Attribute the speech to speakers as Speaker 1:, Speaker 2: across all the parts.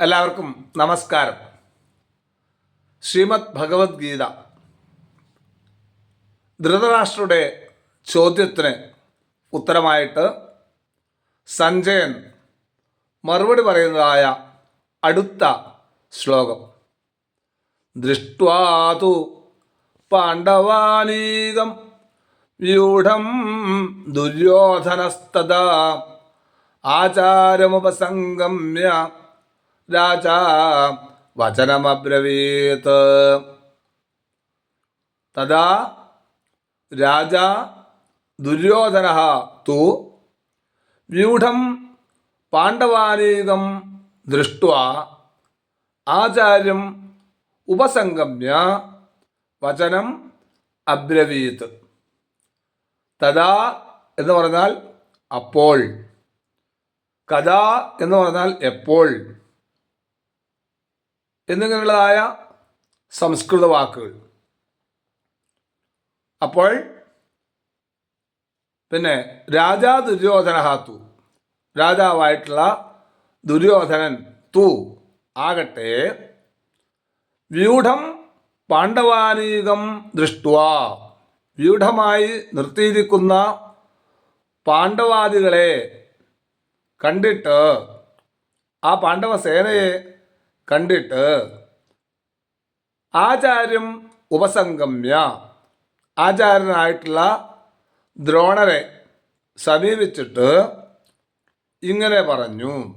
Speaker 1: എല്ലാവർക്കും നമസ്കാരം. ശ്രീമദ് ഭഗവത്ഗീത ധൃതരാഷ്ട്രയുടെ ചോദ്യത്തിന് ഉത്തരമായിട്ട് സഞ്ജയൻ മറുപടി പറയുന്നതായ അടുത്ത ശ്ലോകം. ദൃഷ്ട്വാതു പാണ്ഡവാനീകം വ്യൂഢം ദുര്യോധനസ്തദാ ആചാരമുപസംഗമ്യ രാജാ വചനമബ്രവീത്. തഥാ രാജാ ദുര്യോധന തു വ്യൂഢം പാണ്ഡവാനീകം ദൃഷ്ട ആചാര്യം ഉപസംഗമ്യ വചനം അബ്രവീത്. തഥാ എന്ന് പറഞ്ഞാൽ അപ്പോൾ കഥ എന്ന് പറഞ്ഞാൽ എപ്പോൾ എന്നിങ്ങനെയുള്ളതായ സംസ്കൃത വാക്കുകൾ. അപ്പോൾ പിന്നെ രാജാ ദുര്യോധന തു രാജാവായിട്ടുള്ള ദുര്യോധനൻ തു ആകട്ടെ വ്യൂഢം പാണ്ഡവാനീകം ദൃഷ്ടുവ. വ്യൂഢമായി നിർത്തിയിരിക്കുന്ന പാണ്ഡവാദികളെ കണ്ടിട്ട് ആ പാണ്ഡവ സേനയെ കണ്ടിട്ട്. ആചാര്യം ഉപസംഗമ്യ. ആചാര്യനായിട്ടുള്ള ദ്രോണരെ സമീപിച്ചിട്ട് ഇങ്ങനെ പറഞ്ഞു.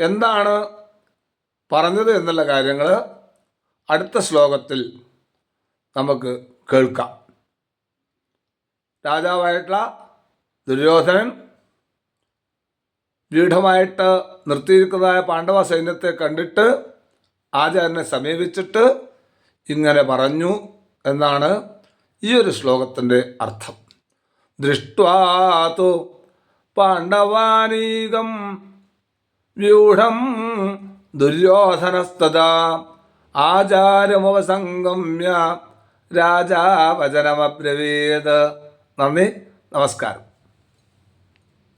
Speaker 1: എന്താണ് പറഞ്ഞത് എന്നുള്ള കാര്യങ്ങൾ അടുത്ത ശ്ലോകത്തിൽ നമുക്ക് കേൾക്കാം. രാജാവായിട്ടുള്ള ദുര്യോധനൻ ദൃഢമായിട്ട് നിർത്തിയിരിക്കുന്നതായ പാണ്ഡവ സൈന്യത്തെ കണ്ടിട്ട് ആചാര്യനെ സമീപിച്ചിട്ട് ഇങ്ങനെ പറഞ്ഞു എന്നാണ് ഈ ഒരു ശ്ലോകത്തിന്റെ അർത്ഥം. ദൃഷ്ട്വാതു പാണ്ഡവാനീകം വ്യൂഢം ദുര്യോധനസ്തദാ ആചാരമുപസംഗമ്യ രാജാവചനമബ്രവീത്. നന്ദി നമസ്കാരം.